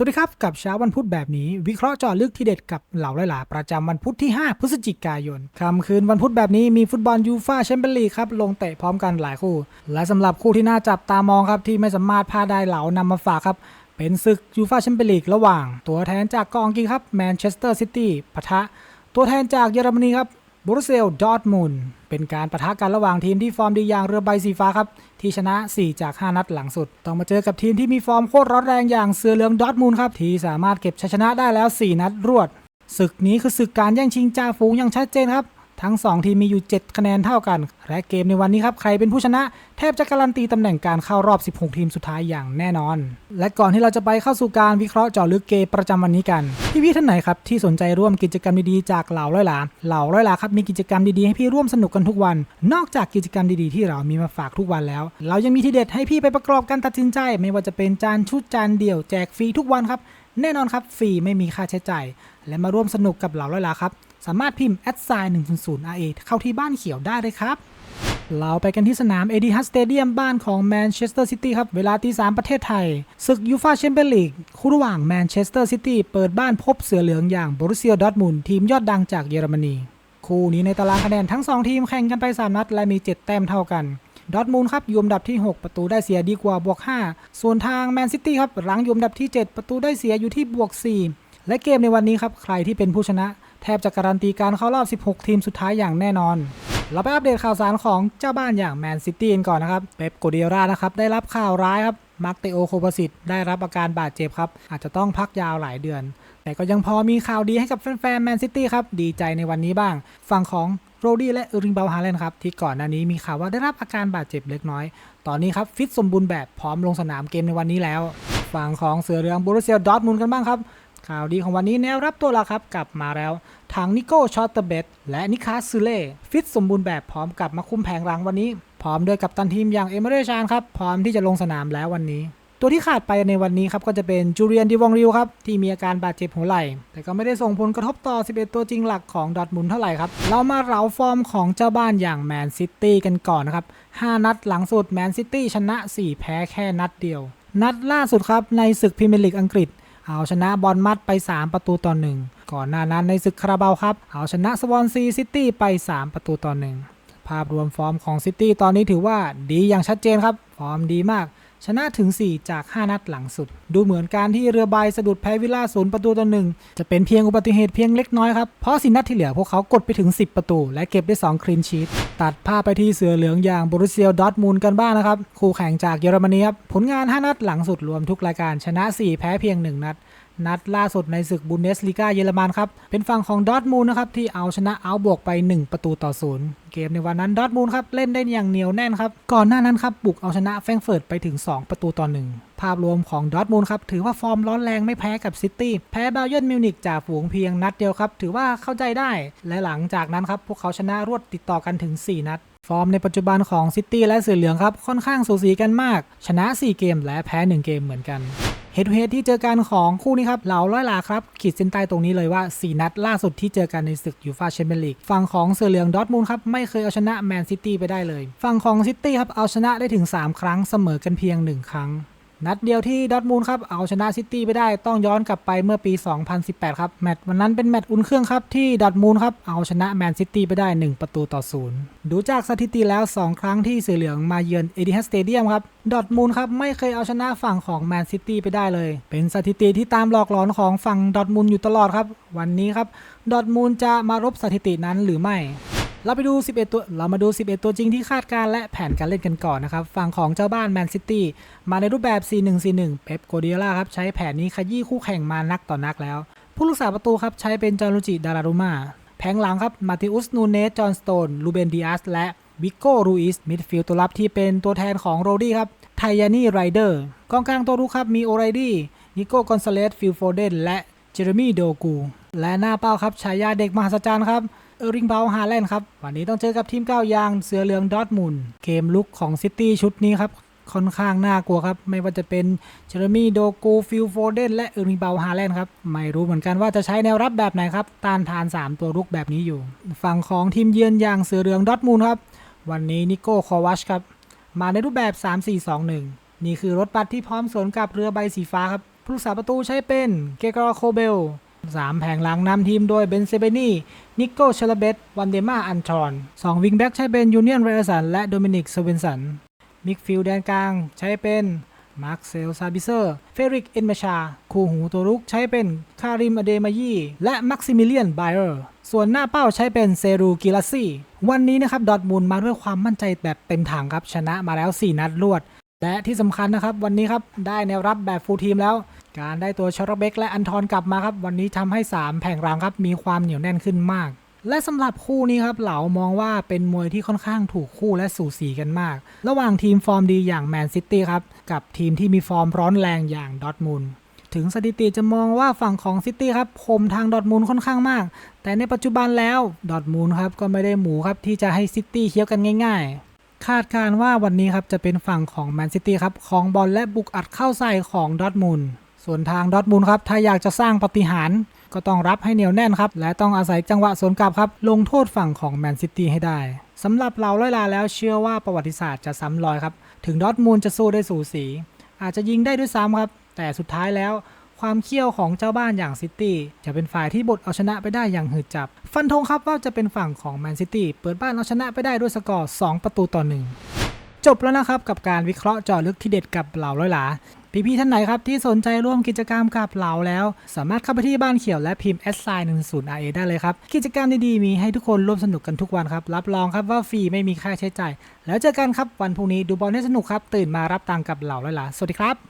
สวัสดีครับกับเช้าวันพุธแบบนี้ วิเคราะห์จาะลึกที่เด็ดกับเหล่าไล่หลาประจำวันพุธที่ 5 พฤศจิกายนค่ำคืนวันพุธแบบนี้มีฟุตบอลยูฟ่าแชมเปี้ยนลีกครับลงเตะพร้อมกันหลายคู่ และสำหรับคู่ที่น่าจับตามองครับที่ไม่สามารถพลาดได้เหล่านำมาฝากครับ เป็นศึกยูฟ่าแชมเปี้ยนลีกระหว่าง ตัวแทนจากกองกีครับแมนเชสเตอร์ซิตี้ปะทะ ตัวแทนจากเยอรมนีครับ บรูเซลดอทมุนเป็นการปะทะกันระหว่างทีมที่ฟอร์มดีอย่างเรือใบสีฟ้าครับ ที่ชนะ 4 จาก 5 นัดหลังสุด ต้องมาเจอกับทีมที่มีฟอร์มโคตรร้อนแรงอย่างเสือเหลืองดอทมุนครับ ที่สามารถเก็บชัยชนะได้แล้ว 4 นัดรวดศึกนี้คือศึกการแย่งชิงจ่าฝูงอย่างชัดเจนครับ ทั้ง 2 ทีมมีอยู่ 7 คะแนนเท่ากัน และเกมในวันนี้ครับ ใครเป็นผู้ชนะ แทบจะการันตีตำแหน่งการเข้ารอบ 16 ทีมสุดท้ายอย่างแน่นอน และก่อนที่เราจะไปเข้าสู่การวิเคราะห์เจาะลึกเกมประจำวันนี้กัน พี่พี่ๆท่านไหนครับที่สนใจร่วมกิจกรรมดีๆจากเหล่าร้อยหลาเหล่าร้อยหลาครับมีกิจกรรมดีๆให้พี่ร่วมสนุกกันทุกวัน นอกจากกิจกรรมดีๆที่เรามีมาฝากทุกวันแล้ว เรายังมีที่เด็ดให้พี่ไปประกอบการตัดสินใจ ไม่ว่าจะเป็นจานชุดจานเดี่ยวแจกฟรีทุกวันครับแน่นอนครับฟรีไม่มีค่าใช้จ่ายและมาร่วมสนุกกับเหล่าร้อยหลาครับ สามารถพิมพ์ a d s i g n 100 RA เข้าที่บ้านเขียวได้เลยครับ เราไปกันที่สนามเอดีฮัสสเตเดียมบ้านของแมนเชสเตอร์ซิตี้ครับ เวลาตีสามประเทศไทย ศึกยูฟาแชมเปี้ยนลีกคู่ระหว่างแมนเชสเตอร์ซิตี้เปิดบ้านพบเสือเหลืองอย่างบรูเซียดอทมุนทีมยอดดังจากเยอรมนี คู่นี้ในตารางคะแนนทั้ง 2 ทีมแข่งกันไป 3 นัด และมี 7 แต้มเท่ากันดอทมูลครับยู่อันดับที่ 6 ประตูได้เสียดีกว่าบวก 5 ส่วนทางแมนซิตี้ครับหลังยู่อันดับที่ 7 ประตูได้เสียอยู่ที่บวก 4 และเกมในวันนี้ครับใครที่เป็นผู้ชนะ แทบจะการันตีการเข้ารอบ 16 ทีมสุดท้ายอย่างแน่นอน เราไปอัปเดตข่าวสารของเจ้าบ้านอย่างแมนซิตี้กันก่อนนะครับ เป๊ปโกเดียรานะครับ ได้รับข่าวร้ายครับ มาร์กเตโอโคบาสิตได้รับอาการบาดเจ็บครับ อาจจะต้องพักยาวหลายเดือน แต่ก็ยังพอมีข่าวดีให้กับแฟนๆแมนซิตี้ครับ ดีใจในวันนี้บ้าง ฝั่งของโรดี้และเอริงเบลฮาเลนครับ ที่ก่อนหน้านี้มีข่าวว่าได้รับอาการบาดเจ็บเล็กน้อย ตอนนี้ครับฟิตสมบูรณ์แบบพร้อมลงสนามเกมในวันนี้แล้ว ฝั่งของเสือเหลืองบูรุเซียดอร์ทมุนกันบ้างครับ ข่าวดีของวันนี้แนวรับตัวลักครับกลับมาแล้วทางนิโก้ชอตเตอร์เบตและนิคาซูเล่ฟิตสมบูรณ์แบบพร้อมกลับมาคุมแผงหลังวันนี้ พร้อมด้วยกับตันทีมอย่างเอเมเรชานครับพร้อมที่จะลงสนามแล้ววันนี้ ตัวที่ขาดไปในวันนี้ครับก็จะเป็นจูเรียนดิวองริวครับที่มีอาการบาดเจ็บหัวไหล่แต่ก็ไม่ได้ส่งผลกระทบต่อ 11 ตัวจริงหลักของดอทมุนเท่าไหร่ครับเรามาเหลาฟอร์มของเจ้าบ้านอย่างแมนซิตี้กันก่อนนะครับ5นัดหลังสุดแมนซิตี้ชนะ 4 แพ้แค่นัดเดียว นัดล่าสุดครับในศึกพรีเมียร์ลีกอังกฤษ เอาชนะบอลมัดไป 3 ประตูต่อหนึ่งก่อนหน้านั้นในศึกคาราบาวครับ เอาชนะสวอนซีซิตี้ไป 3 ประตูต่อหนึ่งภาพรวมฟอร์มของซิตี้ตอนนี้ถือว่าดีอย่างชัดเจนครับ ฟอร์มดีมาก ชนะถึง 4 จาก 5 นัดหลังสุด ดูเหมือนการที่เรือใบสะดุดแพ้วิลล่าศูนย์ประตูต่อหนึ่งจะเป็นเพียงอุบัติเหตุเพียงเล็กน้อยครับ เพราะสินัดที่เหลือพวกเขากดไปถึง 10 ประตู และเก็บได้ 2 คลีนชีตตัดภาพไปที่เสือเหลืองอย่างบรุเซียดอทมูลกันบ้างนะครับคู่แข่งจากเยอรมนีครับผลงาน 5 นัดหลังสุดรวมทุกรายการชนะ 4 แพ้เพียง 1 นัด นัดล่าสุดในศึกบุนเดสลีกาเยอรมันครับ เป็นฝั่งของดอทมูลนะครับที่เอาชนะเอาบวกไป 1 ประตูต่อศูนย์เกมในวันนั้นดอทมูลครับเล่นได้อย่างเหนียวแน่นครับ ก่อนหน้านั้นครับบุกเอาชนะแฟรงเฟิร์ตไปถึง 2 ประตูต่อหนึ่งภาพรวมของดอทมูลครับถือว่าฟอร์มร้อนแรงไม่แพ้กับซิตี้แพ้บาเยิร์นมิวนิกจากฝูงเพียงนัดเดียวครับถือว่าเข้าใจได้ และหลังจากนั้นครับพวกเขาชนะรวดติดต่อกันถึง 4 นัดฟอร์มในปัจจุบันของซิตี้และเสือเหลืองครับค่อนข้างสูสีกันมาก ชนะ 4 เกมและแพ้ 1 เกมเหมือนกัน เฮดเฮดที่เจอกันของคู่นี้ครับเหล่าร้อยลาครับ ขีดเส้นใต้ตรงนี้เลยว่า 4 นัดล่าสุดที่เจอกันในศึกยูฟาแชมเปี้ยนลีกฝั่งของเสือเหลืองดอทมูลครับ ไม่เคยเอาชนะแมนซิตี้ไปได้เลย ฝั่งของซิตี้ครับเอาชนะได้ถึง 3 ครั้งเสมอกันเพียง 1 ครั้ง นัดเดียวที่ดอทมูลครับเอาชนะซิตี้ไปได้ต้องย้อนกลับไปเมื่อปี 2018 ครับ แมตช์วันนั้นเป็นแมตช์อุ่นเครื่องครับที่ดอทมูลครับเอาชนะแมนซิตี้ไปได้ 1 ประตูต่อศูนย์ดูจากสถิติแล้ว 2 ครั้งที่สือเหลืองมาเยือนเอดิฮัสสเตเดียมครับดอทมูลครับไม่เคยเอาชนะฝั่งของแมนซิตี้ไปได้เลย เป็นสถิติที่ตามหลอกหลอนของฝั่งดอทมูลอยู่ตลอดครับ วันนี้ครับดอทมูลจะมารบสถิตินั้นหรือไม่ เราไปดู 11 ตัว เรามาดู 11 ตัวจริงที่คาดการและแผนการเล่นกันก่อนนะครับ ฝั่งของเจ้าบ้านแมนซิตี้มาในรูปแบบ 4-1-4-1 เป๊ปโกเดียล่าครับใช้แผนนี้ขยี้คู่แข่งมานักต่อนักแล้ว ผู้รักษาประตูครับใช้เป็นจอร์จิ ดารารุมาแผงหลังครับ มาติอุส นูเนส จอห์นสโตน ลูเบนดิอัส และวิโก้ รูอิส มิดฟิลด์ตัวรับที่เป็นตัวแทนของโรดี้ครับ ไทยานี่ ไรเดอร์ กองกลางตัวรุกครับ มีโอไรดี้ นิโก้ กอนซาเลส ฟิลโฟเดน และเจเรมีโดกู และหน้าเป้าครับฉายาเด็กมหัศจรรย์ครับ เออริงเบลฮาแลนด์ครับ วันนี้ต้องเจอกับทีมเก้ายางเสือเหลืองดอทมุนเกมลุกของซิตี้ชุดนี้ครับ ค่อนข้างน่ากลัวครับ ไม่ว่าจะเป็นเจอร์มี่โดกูฟิลโฟเดนและเออริงเบลฮาแลนด์ครับ ไม่รู้เหมือนกันว่าจะใช้แนวรับแบบไหนครับ ต้านทาน 3 ตัวรุกแบบนี้อยู่ ฝั่งของทีมเยือนอย่างเสือเหลืองดอทมุนครับ วันนี้นิโก้คอวัชครับ มาในรูปแบบ 3-4-2-1 นี่คือรถบัสที่พร้อมสวนกับเรือใบสีฟ้าครับผู้รักษาประตูใช้เป็นเกกรโคเบล สามแผงหลังนำทีมโดยเบนเซเบนีนิโก้เชลเบตวันเดมาอันทรอนสองวิงแบ็กใช้เป็นยูเนียนเรสันและโดมินิกสเวนสัน มิกฟิลด์แดนกลางใช้เป็นมาร์คเซลซาบิเซอร์ เฟริก เอ็นเมชา คู่หูตัวรุกใช้เป็นคาริมอเดมายีและมักซิมิเลียนไบเออร์ ส่วนหน้าเป้าใช้เป็นเซรูกิลาซี่ วันนี้นะครับ ดอทมุนด์มาด้วยความมั่นใจแบบเต็มถังครับ ชนะมาแล้ว 4 นัดรวด และที่สำคัญนะครับ วันนี้ครับ ได้แนวรับแบบฟูลทีมแล้ว การได้ตัวชอร์เบกและอันทอนกลับมาครับ วันนี้ทำให้ 3 แผงรางครับ มีความเหนียวแน่นขึ้นมาก และสำหรับคู่นี้ครับ เหลามองว่าเป็นมวยที่ค่อนข้างถูกคู่และสูสีกันมาก ระหว่างทีมฟอร์มดีอย่างแมนซิตี้ครับ กับทีมที่มีฟอร์มร้อนแรงอย่างดอทมุนด์ถึงสถิติจะมองว่าฝั่งของซิตี้ครับคมทางดอทมุนด์ค่อนข้างมาก แต่ในปัจจุบันแล้วดอทมุนด์ครับก็ไม่ได้หมูครับที่จะให้ซิตี้เคี้ยวกันง่าย ๆคาดการณ์ว่าวันนี้ครับจะเป็นฝั่งของแมนซิตี้ครับของบอลและบุกอัดเข้าใส่ของดอทมุนด์ ส่วนทางดอทมุนด์ครับถ้าอยากจะสร้างปาฏิหารย์ก็ต้องรับให้เหนียวแน่นครับ และต้องอาศัยจังหวะสวนกลับครับ ลงโทษฝั่งของแมนซิตี้ให้ได้สำหรับเราไล่ลาแล้วเชื่อว่าประวัติศาสตร์จะซ้ำรอยครับ ถึงดอทมูลจะสู้ได้สูสี อาจจะยิงได้ด้วยซ้ำครับ แต่สุดท้ายแล้วความเขี้ยวของเจ้าบ้านอย่างซิตี้จะเป็นฝ่ายที่บดเอาชนะไปได้อย่างหืดจับ ฟันธงครับว่าจะเป็นฝั่งของแมนซิตี้เปิดบ้านเอาชนะไปได้ด้วยสกอร์ 2 ประตูต่อหนึ่งจบแล้วนะครับกับการวิเคราะห์เจาะลึกที่เด็ดกับเหล่าร้อยหลา พี่ๆท่านไหนครับที่สนใจร่วมกิจกรรมกับเราแล้ว สามารถเข้าไปที่บ้านเขียวและพิมพ์ s อ1 0 r a ได้เลยครับ กิจกรรมดีๆ มีให้ทุกคนร่วมสนุกกันทุกวันครับ รับรองครับว่าฟรีไม่มีค่าใช้จ่าย แล้วเจอกันครับวันพรุ่งนี้ดูบอลให้สนุกครับ ตื่นมารับตังกับเหล่าร้อยหลาสวัสดีครับ